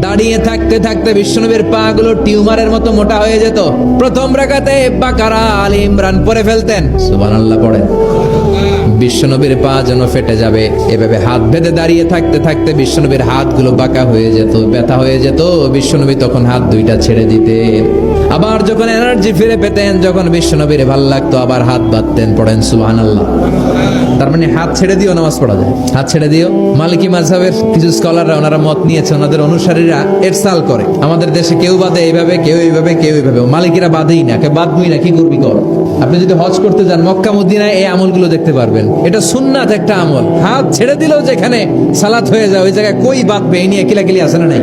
দাঁড়িয়ে থাকতে থাকতে বিশ্বনবীর পা গুলো টিউমারের মতো মোটা হয়ে যেত। প্রথম রাখাতে বাকারা আল ইমরান পরে ফেলতেন। সুবহানাল্লাহ পড়েন। বিশ্বনবীর পা যেন ফেটে যাবে। এভাবে হাত বেঁধে দাঁড়িয়ে থাকতে থাকতে বিশ্বনবীর হাতগুলো বাঁকা হয়ে যেত, ব্যথা হয়ে যেত। বিশ্বনবী তখন হাত দুইটা ছেড়ে দিতে আবার যখন এনার্জি ফিরে পেতেন, যখন বিশ্বনবীর ভালো লাগতো, আবার হাত বাঁধতেন, পড়েন সুবহানাল্লাহ। তার মানে হাত ছেড়ে দিও নামাজ পড়া যায়। হাত ছেড়ে দিও মালিকি মাযহাবের কিছু স্কলাররা ওনারা মত নিয়েছে ওনাদের অনুসারীরা এরসাল করে। আমাদের দেশে কেউ বাদে এইভাবে, কেউ এইভাবে কেউ এইভাবে। মালিকিরা বাদেই না, কে বাদবি না, কি করবি কর? আপনি যদি হজ করতে যান, মক্কা, মদিনায় এই আমলগুলো দেখতে পারবেন। এটা সুন্নাত একটা আমল। হাত ছেড়ে দিলেও যেখানে সালাত হয়ে যায়, ওই জায়গায় কই বাদবে? এই নিয়ে কিলাকিলি আসে না নাই?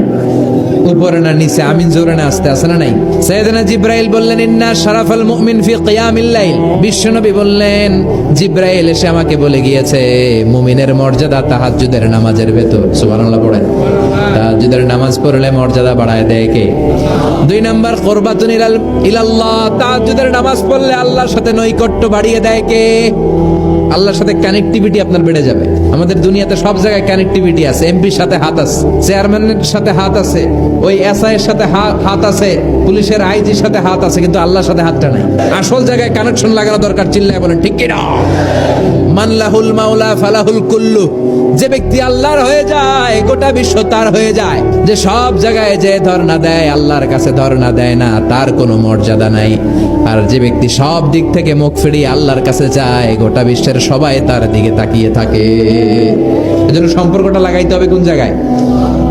উপরে না নিচে, আমিন জোরে না আসতে আসে না নাই? সাইয়েদনা জিব্রাইল বললেন, ইন্না শারাফাল মুমিন ফি কিয়ামিল লাইল। বিশ্বনবী বললেন, জিব্রাইল এসে আমাকে বলে গিয়েছে, মুমিনের মর্যাদা তাহাজ্জুদের নামাজের ভেতর। সুবহানাল্লাহ পড়েন। তাহাজ্জুদের নামাজ পড়লে মর্যাদা বাড়ায় দেয় কে? দুই নাম্বার, কুরবাতুন ইলাল ইলাল্লাহ, তাহাজ্জুদের নামাজ পড়লে আল্লাহর সাথে নৈকট্য বাড়িয়ে দেয় কে? আল্লাহর সাথে কানেক্টিভিটি আপনার বেড়ে যাবে। আমাদের দুনিয়াতে সব জায়গায় কানেক্টিভিটি আছে। এমপির সাথে হাত আছে চেয়ারম্যানের সাথে হাত আছে, ওই এসআই এর সাথে হাত আছে, পুলিশের আইজির সাথে হাত আছে, কিন্তু আল্লাহর সাথে হাতটা নাই। আসল জায়গায় কানেকশন লাগানো দরকার, চিল্লায় বলেন, ঠিক কিনা? মানলাহুল মাওলা, ফালাহুল কুল্লু। যে ব্যক্তি আল্লাহর হয়ে যায়, গোটা বিশ্ব তার হয়ে যায়, যে সব জায়গায় যে ধর্ণা দেয়, আল্লাহর কাছে ধর্ণা দেয় না, তার কোনো মর্যাদা নাই। আর যে ব্যক্তি সব দিক থেকে মুখ ফিরিয়ে আল্লাহর কাছে যায়, গোটা বিশ্বের সবাই তার দিকে তাকিয়ে থাকে। এজন্য সম্পর্কটা লাগাইতে হবে কোন জায়গায়?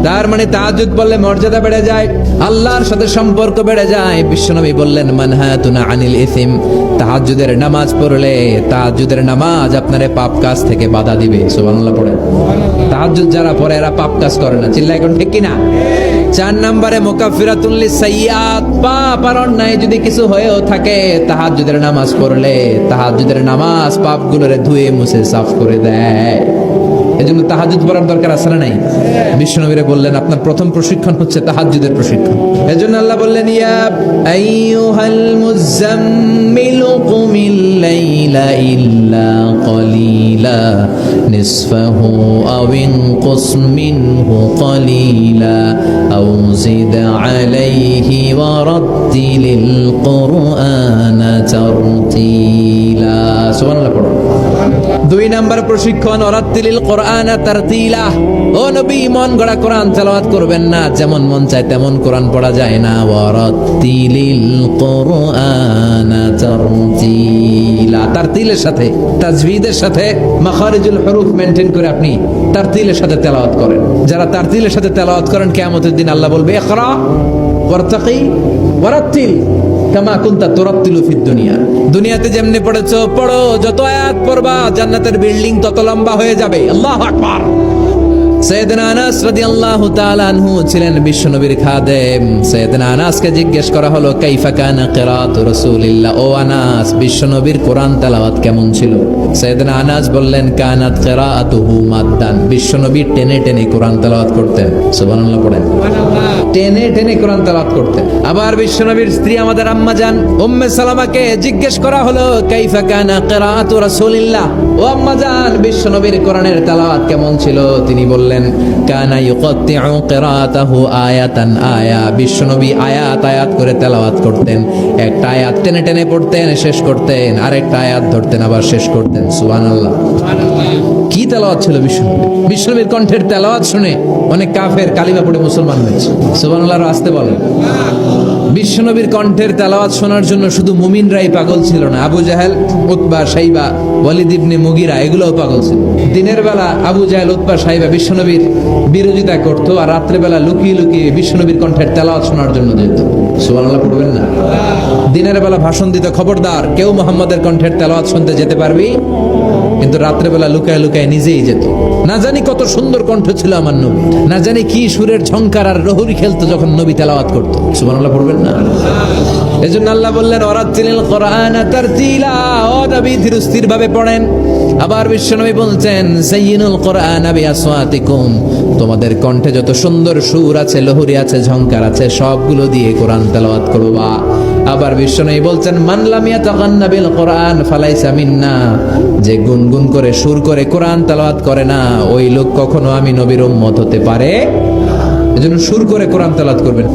তার মানে তাহাজুদ বললে মর্যাদা বেড়ে যায়, আল্লাহর সাথে সম্পর্ক বেড়ে যায়। বিশ্বনবী বললেন, মানহাতুনা আনিল ইসিম। তাহাজুদের নামাজ পড়লে তাহাজুদের নামাজ আপনারে পাপ কাজ থেকে বাধা দিবে। সুবহানাল্লাহ পড়েন তাহাজুদ যারা পড়ে, এরা পাপ কাজ করে না। চিল্লা এখন ঠিক কিনা? চার নম্বরে মোকাফিরাতুল্লি সাইয়াত পাপ আর অন্যায় যদি কিছু হয়েও থাকে, তাহাজুদের নামাজ পড়লে তাহাজুদের নামাজ পাপগুলোরে ধুয়ে মুছে সাফ করে দেয়। এজন্য তাহাজুদ পড়ার দরকার আছে না নাই? বিশ্বনবীরে বললেন, আপনার প্রথম প্রশিক্ষণ হচ্ছে তাহাজুদের প্রশিক্ষণ। এই জন্য আল্লাহ বললেন, ইয়া কলিলা কলিলা আলাইহি সুবহানাল্লাহ, পড়ো। দুই নাম্বার প্রশিক্ষণ অরাত্তিলিল কোরআন তারতিলা। ও নবী, মন গড়া কোরআন তেলাওয়াত করবেন না, যেমন মন চায় তেমন কোরআন পড়া যায় না। ওয়ারাত্তিলিল কোরআন তারতিলা। তারতিলের সাথে তাজভিদের সাথে মাখারিজুল হুরুফ মেইনটেইন করে আপনি তারতিলের সাথে তেলাওয়াত করেন। যারা তারতিলের সাথে তেলাওয়াত করেন, কিয়ামতের দিন আল্লাহ বলবে, ইকরা ওয়ারতাকি ওয়ারাত্তিল কামা কুনতা তুরাত্তিলু ফিদ দুনিয়া। দুনিয়াতে যেমনি পড়েছো, পড়ো, যত পড়বা, জান্নাতের বিল্ডিং তত লম্বা হয়ে যাবে। আল্লাহু আকবার। সৈয়দনা আনাস রাদিয়াল্লাহু তাআলা আনহু ছিলেন বিশ্বনবীর খাদেম। সৈয়দনা আনাসকে জিজ্ঞেস করা হলো কাইফা কানা কিরাতু রাসূলিল্লাহ? ও আনাস বিশ্বনবীর কোরআন তেলাওয়াত কেমন ছিল? সৈয়দনা আনাস বললেন কানাত কিরাআতুহু মাদ্দান। বিশ্বনবী টেনে টেনে কোরআন তেলাওয়াত করতেন। সুবহানাল্লাহ পড়েন। টেনে টেনে কোরআন তেলাওয়াত করতেন। আবার বিশ্বনবীর স্ত্রী আমাদের আম্মা জান উম্মে সালামাকে জিজ্ঞেস করা হলো কাইফা কানা রাসূলিল্লাহ? ও আম্মা জান বিশ্বনবীর কোরআনের তেলাওয়াত কেমন ছিল? তিনি বললেন কানা ইউকাত্তিউ কিরাআতাহু আয়াতান আয়া। বিশ্বনবী আয়াত আয়াত করে তেলাওয়াত করতেন। একটা আয়াত টেনে টেনে পড়তেন, শেষ করতেন। আরেকটা আয়াত ধরতেন, আবার শেষ করতেন। সুবহানাল্লাহ। কি তেলাওয়াত ছিল বিশ্বনবী বিশ্বনবীর কণ্ঠের তেলাওয়াত শুনে অনেক কাফের কালিমা পড়ে মুসলমান হয়েছে। সুবহানাল্লাহ আসতে বলেন। বিশ্বনবীর কণ্ঠের তেলাওয়াত শোনার জন্য শুধু মুমিনরাই পাগল ছিল না। আবু জাহেল, উতবা সাইবা ওয়ালিদ ইবনে মুগিরা, এগুলোও পাগল ছিল। দিনের বেলা আবু জাহেল, উতবা সাইবা বিশ্বনবীর বিরোধিতা করতো আর রাত্রে বেলা লুকিয়ে লুকিয়ে বিশ্বনবীর কণ্ঠের তেলাওয়াত শোনার জন্য যেত। সুবহানাল্লাহ, পড়বেন না। দিনের বেলা ভাষণ দিতে খবরদার কেউ মোহাম্মদের কণ্ঠের তেলাওয়াত শুনতে যেতে পারবি? কিন্তু রাত্রেবেলা লুকায় লুকায় নিজেই যেত। না জানি কত সুন্দর কণ্ঠ ছিল আমার নবী, না জানি কি সুরের ঝংকার আর রহুরি খেলতো যখন নবী তেলাওয়াত করতো। সুবহানাল্লাহ পড়বেন না? এজন্য আল্লাহ বললেন ওরাত্তিলিল কোরআন তারতিলা। ও নবী ধীরস্থির ভাবে পড়েন। আবার বিশ্বনবী বলছেন সাইয়িনুল কোরআন আবি আসওয়াতিকুম তোমাদের কণ্ঠে যত সুন্দর সুর আছে, লহুরি আছে ঝঙ্কার আছে, সবগুলো দিয়ে কোরআন তেলাওয়াত করবা আবার বিশ্বনবী বলছেন মানলামিয়া তাকান্না বিল কোরআন ফালাইসা মিন্না। যে গুনগুন করে, সুর করে, কোরআন তেলাওয়াত করে না, ওই লোক কখনো আমি নবীর উম্মত হতে পারে এজন্য সুর করে কোরআন তেলাত করবেন।